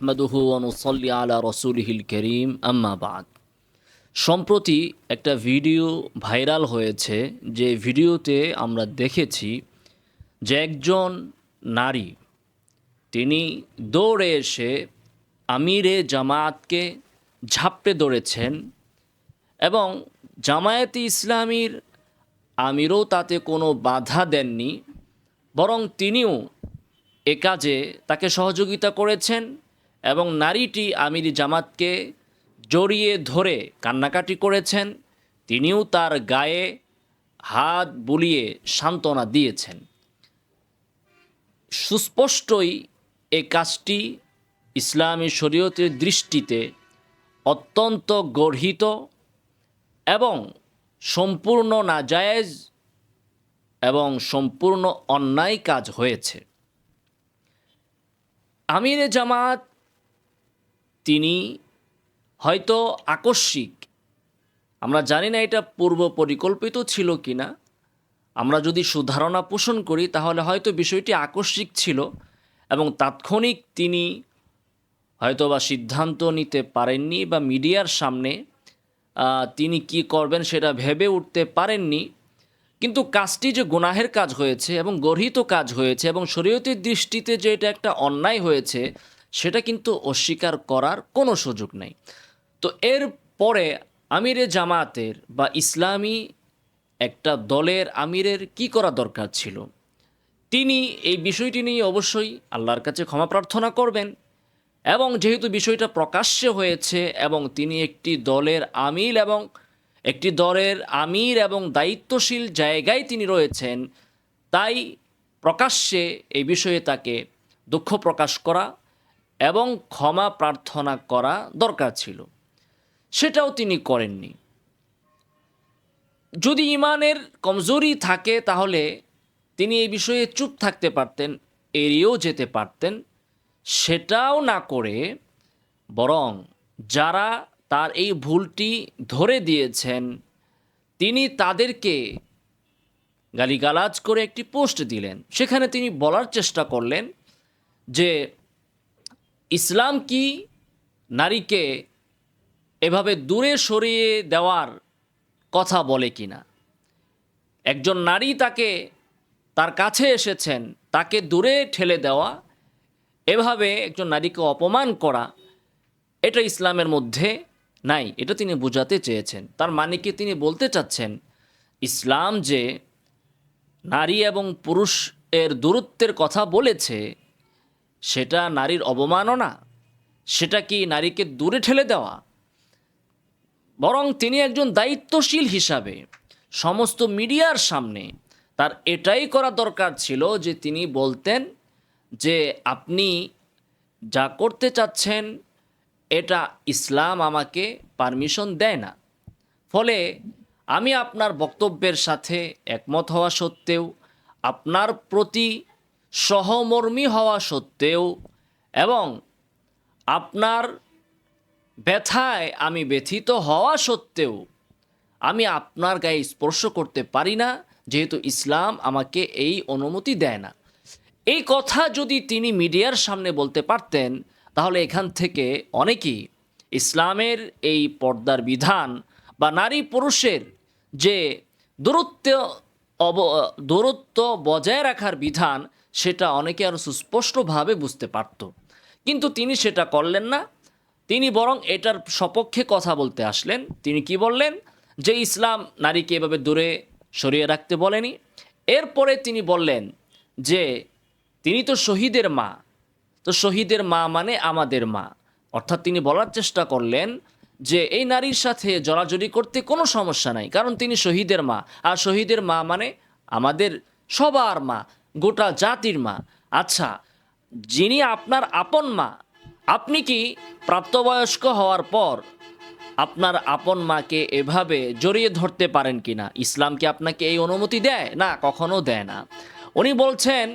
নাহমাদুহু অনুসল্লি আলা রসুলহিল করিম, আম্মা বাদ। সম্প্রতি একটা ভিডিও ভাইরাল হয়েছে, যে ভিডিওতে আমরা দেখেছি যে একজন নারী, তিনি দৌড়ে এসে আমিরে জামায়াতকে ঝাপটে দৌড়েছেন এবং জামায়াতে ইসলামীর আমিরও তাতে কোনো বাধা দেননি, বরং তিনিও এ কাজে তাকে সহযোগিতা করেছেন। এবং নারীটি আমির জামাতকে জড়িয়ে ধরে কান্নাকাটি করেছেন, তিনিও তার গায়ে হাত বুলিয়ে সান্ত্বনা দিয়েছেন। সুস্পষ্টই এই কাজটি ইসলামী শরীয়তের দৃষ্টিতে অত্যন্ত গর্হিত এবং সম্পূর্ণ নাজায়েজ এবং সম্পূর্ণ অন্যায় কাজ হয়েছে। আমিরে জামাত তিনি হয়তো আকস্মিক। আমরা জানি না এটা পূর্ব পরিকল্পিত ছিল কি না আমরা যদি সুধারণা পোষণ করি, তাহলে হয়তো বিষয়টি আকস্মিক ছিল এবং তাৎক্ষণিক তিনি হয়তো বা সিদ্ধান্ত নিতে পারেননি বা মিডিয়ার সামনে তিনি কি করবেন সেটা ভেবে উঠতে পারেননি। কিন্তু কাজটি যে গুনাহের কাজ হয়েছে এবং গর্হিত কাজ হয়েছে এবং শরীয়তের দৃষ্টিতে যে এটা একটা অন্যায় হয়েছে সেটা কিন্তু অস্বীকার করার কোনো সুযোগ নেই। তো এর পরে আমিরে জামাতের বা ইসলামী একটা দলের আমিরের কি করা দরকার ছিল? তিনি এই বিষয়টি নিয়ে অবশ্যই আল্লাহর কাছে ক্ষমা প্রার্থনা করবেন এবং যেহেতু বিষয়টা প্রকাশ্যে হয়েছে এবং তিনি একটি দলের আমির এবং একটি দলের আমির এবং দায়িত্বশীল জায়গায় তিনি রয়েছেন, তাই প্রকাশ্যে এই বিষয়ে তাকে দুঃখ প্রকাশ করা এবং ক্ষমা প্রার্থনা করা দরকার ছিল। সেটাও তিনি করেননি। যদি ইমানের কমজোরি থাকে, তাহলে তিনি এই বিষয়ে চুপ থাকতে পারতেন, এড়িয়েও যেতে পারতেন। সেটাও না করে বরং যারা তার এই ভুলটি ধরে দিয়েছেন, তিনি তাদেরকে গালিগালাজ করে একটি পোস্ট দিলেন। সেখানে তিনি বলার চেষ্টা করলেন যে ইসলাম কি নারীকে এভাবে দূরে সরিয়ে দেওয়ার কথা বলে কি না একজন নারী তাকে তার কাছে এসেছেন, তাকে দূরে ঠেলে দেওয়া, এভাবে একজন নারীকে অপমান করা, এটা ইসলামের মধ্যে নাই। এটা তিনি বোঝাতে চেয়েছেন। তার মানে কি তিনি বলতে চাচ্ছেন, ইসলাম যে নারী এবং পুরুষ এর দূরত্বের কথা বলেছে সেটা নারীর অবমাননা সেটা কি নারীকে দূরে ঠেলে দেওয়া? বরং তিনি একজন দায়িত্বশীল হিসাবে সমস্ত মিডিয়ার সামনে তার এটাই করা দরকার ছিল যে তিনি বলতেন যে আপনি যা করতে চাচ্ছেন, এটা ইসলাম আমাকে পারমিশন দেয় না। ফলে আমি আপনার বক্তব্যের সাথে একমত হওয়া সত্ত্বেও আপনার প্রতি সহমর্মী হওয়া সত্ত্বেও এবং আপনার ব্যথায় আমি ব্যথিত হওয়া সত্ত্বেও আমি আপনার গায়ে স্পর্শ করতে পারি না, যেহেতু ইসলাম আমাকে এই অনুমতি দেয় না। এই কথা যদি তিনি মিডিয়ার সামনে বলতে পারতেন, তাহলে এখান থেকে অনেকেই ইসলামের এই পর্দার বিধান বা নারী পুরুষের যে দূরত্ব অব, দূরত্ব বজায় রাখার বিধান সেটা অনেকে আরও সুস্পষ্টভাবে বুঝতে পারত। কিন্তু তিনি সেটা করলেন না। তিনি বরং এটার সপক্ষে কথা বলতে আসলেন। তিনি কি বললেন? যে ইসলাম নারীকে এভাবে দূরে সরিয়ে রাখতে বলেনি। এরপরে তিনি বললেন যে, তিনি তো শহীদের মা। তো শহীদের মা মানে আমাদের মা। অর্থাৎ তিনি বলার চেষ্টা করলেন যে, এই নারীর সাথে জড়াজড়ি করতে কোনো সমস্যা নাই। কারণ তিনি শহীদের মা। আর শহীদের মা মানে আমাদের সবার মা। গোটা জাতির মা। আচ্ছা যিনি আপনার আপন মা, আপনি কি প্রাপ্তবয়স্ক হওয়ার পর আপনার আপন মাকে এভাবে জড়িয়ে ধরতে পারেন কিনা? ইসলাম কি আপনাকে এই অনুমতি দেয়? না, কখনো দেয় না। উনি বলছেন,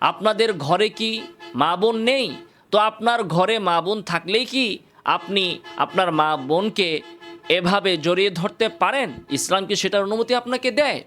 আপনাদের ঘরে কি মা বোন নেই? তো আপনার ঘরে মা বোন থাকলেই কি আপনি আপনার মা বোনকে এভাবে জড়িয়ে ধরতে পারেন? ইসলাম কি সেটার অনুমতি আপনাকে দেয়?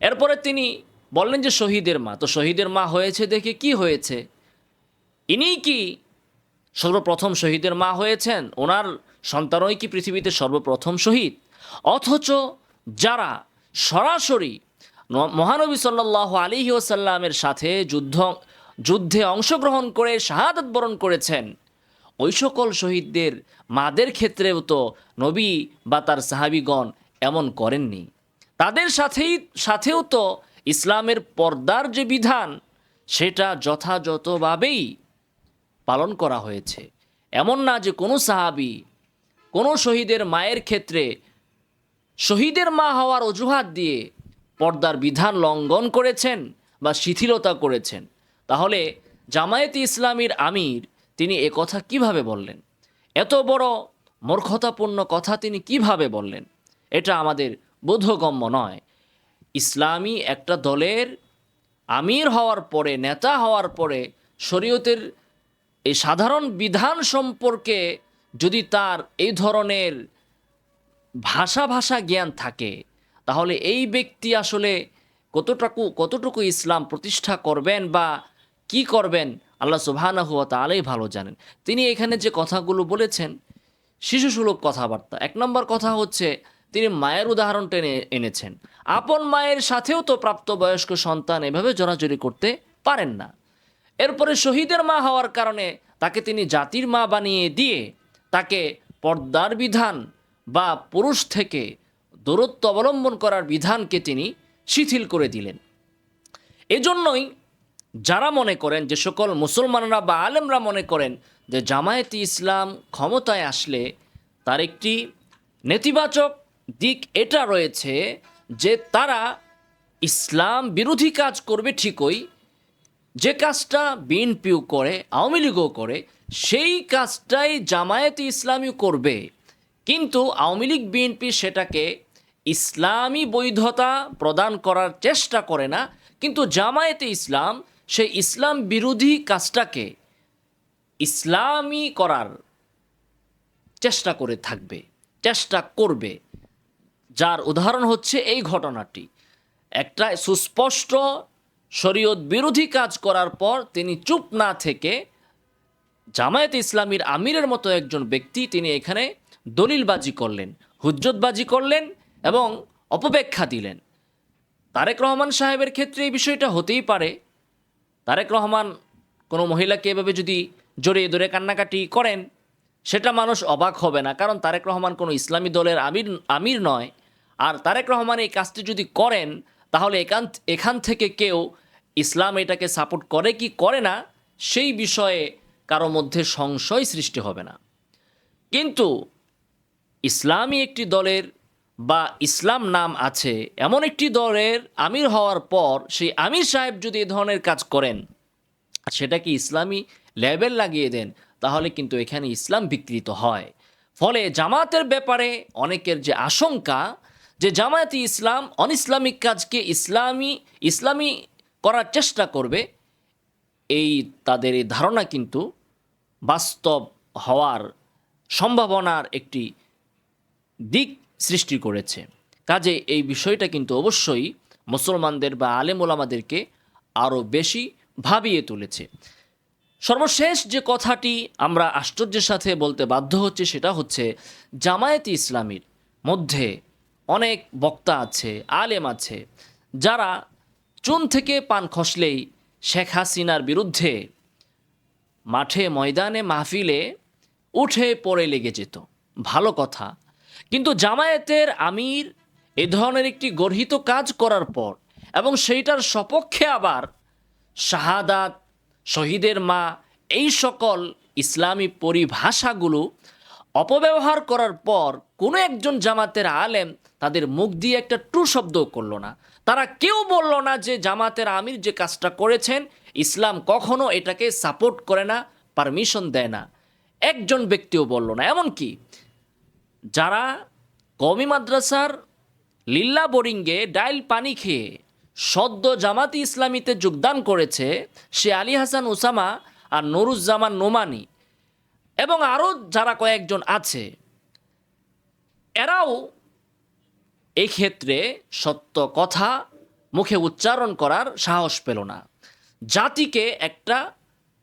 এরপরে তিনি বললেন যে শহীদের মা, তো শহীদের মা হয়েছে দেখে কি হয়েছে? ইনি কি সর্বপ্রথম শহীদের মা হয়েছেন? ওনার সন্তানই কি পৃথিবীতে সর্বপ্রথম শহীদ? অথচ যারা সরাসরি মহানবী সাল্লাহ আলিহি ওসাল্লামের সাথে যুদ্ধ, যুদ্ধে অংশগ্রহণ করে, শাহাদত বরণ করেছেন, ওই সকল শহীদদের মাদের ক্ষেত্রেও তো নবী বা তার সাহাবিগণ এমন করেননি। তাদের সাথেই, সাথেও তো ইসলামের পর্দার যে বিধান, সেটা যথাযথভাবেই পালন করা হয়েছে। এমন না যে কোনো সাহাবি, কোনো শহীদের মায়ের ক্ষেত্রে শহীদের মা হওয়ার অজুহাত দিয়ে পর্দার বিধান লঙ্ঘন করেছেন বা শিথিলতা করেছেন। তাহলে জামায়াতে ইসলামীর আমির তিনি এ কথা কীভাবে বললেন? এত বড় মূর্খতাপূর্ণ কথা তিনি কীভাবে বললেন? এটা আমাদের বোধগম্য নয়। ইসলামী একটা দলের আমির হওয়ার পরে, নেতা হওয়ার পরে, শরীয়তের এই সাধারণ বিধান সম্পর্কে যদি তার এই ধরনের ভাষা ভাষা জ্ঞান থাকে, তাহলে এই ব্যক্তি আসলে কতটুকু কতটুকু ইসলাম প্রতিষ্ঠা করবেন বা কি করবেন, আল্লাহ সুবহানাহু ওয়া তাআলাই ভালো জানেন। তিনি এখানে যে কথাগুলো বলেছেন, শিশুসুলভ কথাবার্তা। এক নম্বর কথা হচ্ছে তিনি মায়ের উদাহরণ টেনে এনেছেন। আপন মায়ের সাথেও তো প্রাপ্তবয়স্ক সন্তান এভাবে জড়াজড়ি করতে পারেন না। এরপরে শহীদের মা হওয়ার কারণে তাকে তিনি জাতির মা বানিয়ে দিয়ে তাকে পর্দার বিধান বা পুরুষ থেকে দূরত্ব অবলম্বন করার বিধানকে তিনি শিথিল করে দিলেন। এজন্যই যারা মনে করেন যে সকল মুসলমানরা বা আলেমরা মনে করেন যে জামায়াতি ইসলাম ক্ষমতায় আসলে তার একটি নেতিবাচক দিক এটা রয়েছে যে তারা ইসলাম বিরোধী কাজ করবে ঠিকই, যে কাজটা বিএনপিও করে, আওয়ামী লীগও করে, সেই কাজটাই জামায়াতে ইসলামী করবে। কিন্তু আওয়ামী লীগ, বিএনপি সেটাকে ইসলামী বৈধতা প্রদান করার চেষ্টা করে না, কিন্তু জামায়াতে ইসলাম সেই ইসলাম বিরোধী কাজটাকে ইসলামী করার চেষ্টা করে থাকবে, চেষ্টা করবে। যার উদাহরণ হচ্ছে এই ঘটনাটি। একটা সুস্পষ্ট শরীয়ত বিরোধী কাজ করার পর তিনি চুপ না থেকে জামায়াত ইসলামীর আমিরের মতো একজন ব্যক্তি তিনি এখানে দলিলবাজি করলেন, হুজ্জতবাজি করলেন এবং অপব্যাখ্যা দিলেন। তারেক রহমান সাহেবের ক্ষেত্রে এই বিষয়টা হতেই পারে। তারেক রহমান কোনো মহিলাকে এভাবে যদি জড়িয়ে ধরে কান্নাকাটি করেন, সেটা মানুষ অবাক হবে না, কারণ তারেক রহমান কোনো ইসলামী দলের আমির আমির নয়। আর তারেক রহমান এই কাজটি যদি করেন, তাহলে এখান এখান থেকে কেউ ইসলাম এটাকে সাপোর্ট করে কি করে না, সেই বিষয়ে কারও মধ্যে সংশয় সৃষ্টি হবে না। কিন্তু ইসলামী একটি দলের বা ইসলাম নাম আছে, এমন একটি দলের আমির হওয়ার পর সেই আমির সাহেব যদি এ ধরনের কাজ করেন, সেটাকে ইসলামী লেবেল লাগিয়ে দেন, তাহলে কিন্তু এখানে ইসলাম বিকৃত হয়। ফলে জামাতের ব্যাপারে অনেকের যে আশঙ্কা যে জামায়াতি ইসলাম অনইসলামিক কাজকে ইসলামী ইসলামী করার চেষ্টা করবে, এই তাদের এই ধারণা কিন্তু বাস্তব হওয়ার সম্ভাবনার একটি দিক সৃষ্টি করেছে। কাজে এই বিষয়টা কিন্তু অবশ্যই মুসলমানদের বা আলেম ওলামাদেরকে আরও বেশি ভাবিয়ে তুলেছে। সর্বশেষ যে কথাটি আমরা আশ্চর্যের সাথে বলতে বাধ্য হচ্ছে সেটা হচ্ছে, জামায়াতি ইসলামীর মধ্যে অনেক বক্তা আছে, আলেম আছে, যারা চুন থেকে পান খসলেই শেখ হাসিনার বিরুদ্ধে মাঠে ময়দানে মাহফিলে উঠে পড়ে লেগে যেত। ভালো কথা। কিন্তু জামায়াতের আমির এ ধরনের একটি গর্হিত কাজ করার পর এবং সেইটার সপক্ষে আবার শাহাদাত, শহীদের মা, এই সকল ইসলামী পরিভাষাগুলো অপব্যবহার করার পর কোনো একজন জামাতের আলেম তাদের মুখ দিয়ে একটা ট্রু শব্দও করল না। তারা কেউ বলল না যে জামাতের আমির যে কাজটা করেছেন, ইসলাম কখনো এটাকে সাপোর্ট করে না পারমিশন দেয় না। একজন ব্যক্তিও বলল না। এমনকি যারা কমি মাদ্রাসার লিল্লা বোরিংয়ে ডাইল পানি খেয়ে সদ্য জামাতি ইসলামীতে যোগদান করেছে, সে আলী হাসান ওসামা আর নুরুজ্জামান নোমানি এবং আরও যারা কয়েকজন আছে, এরাও এই ক্ষেত্রে সত্য কথা মুখে উচ্চারণ করার সাহস পেল না। জাতিকে একটা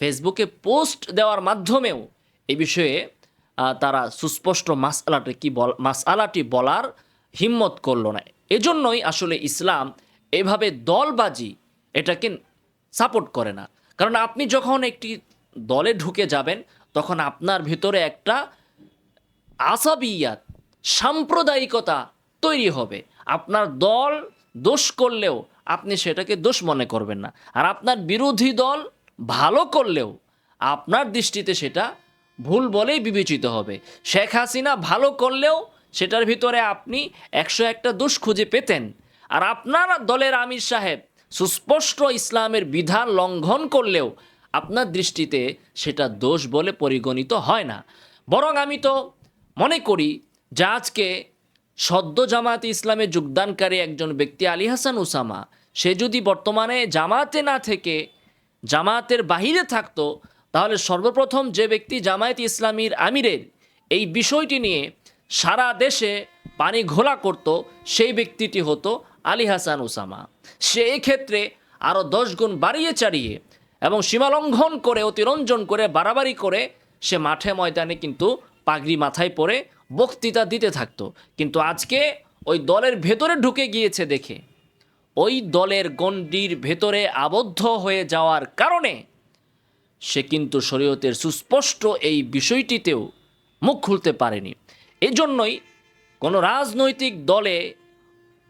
ফেসবুকে পোস্ট দেওয়ার মাধ্যমেও এ বিষয়ে তারা সুস্পষ্ট মাসআলাটি কি বল, মাসআলাটি বলার হিম্মত করল না। এজন্যই আসলে ইসলাম এভাবে দলবাজি এটাকে সাপোর্ট করে না। কারণ আপনি যখন একটি দলে ঢুকে যাবেন, তখন আপনার ভিতরে একটা আসাবিয়াত, সাম্প্রদায়িকতা তৈরি হবে। আপনার দল দোষ করলেও আপনি সেটাকে দোষ মনে করবেন না। আর আপনার বিরোধী দল ভালো করলেও আপনার দৃষ্টিতে সেটা ভুল বলেই বিবেচিত হবে। শেখ হাসিনা ভালো করলেও সেটার ভিতরে আপনি একশো একটা দোষ খুঁজে পেতেন। আর আপনার দলের আমির সাহেব সুস্পষ্ট ইসলামের বিধান লঙ্ঘন করলেও আপনার দৃষ্টিতে সেটা দোষ বলে পরিগণিত হয় না। বরং আমি তো মনে করি যে আজকে সদ্য জামাতে ইসলামে যোগদানকারী একজন ব্যক্তি আলী হাসান উসামা সে যদি বর্তমানে জামাতে না থেকে জামাতের বাহিরে থাকতো, তাহলে সর্বপ্রথম যে ব্যক্তি জামায়াত ইসলামীর আমিরের এই বিষয়টি নিয়ে সারা দেশে পানি ঘোলা করত, সেই ব্যক্তিটি হতো আলী হাসান উসামা সে ক্ষেত্রে আরও দশ গুণ বাড়িয়ে চাড়িয়ে এবং সীমালঙ্ঘন করে, অতিরঞ্জন করে, বাড়াবাড়ি করে সে মাঠে ময়দানে কিন্তু পাগড়ি মাথায় পরে বক্তৃতা দিতে থাকতো। কিন্তু আজকে ওই দলের ভেতরে ঢুকে গিয়েছে দেখে। ওই দলের গণ্ডির ভেতরে আবদ্ধ হয়ে যাওয়ার কারণে সে কিন্তু শরীয়তের সুস্পষ্ট এই বিষয়টিতেও মুখ খুলতে পারেনি। এজন্যই কোনো রাজনৈতিক দলে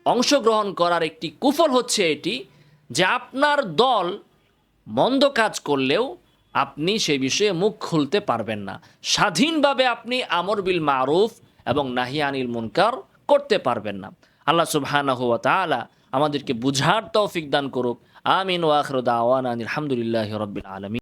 অংশগ্রহণ করার একটি কুফল হচ্ছে এটি যে আপনার দল মন্দ কাজ করলেও আপনি সেই বিষয়ে মুখ খুলতে পারবেন না। স্বাধীনভাবে আপনি আমর বিল মারুফ এবং নাহি আনিল মুনকার করতে পারবেন না। আল্লাহ সুবহানাহু ওয়া তাআলা আমাদেরকে বুঝার তৌফিক দান করুক। আমিন ওয়া আখিরু দাওয়ানা আলহামদুলিল্লাহি রাব্বিল আলামিন।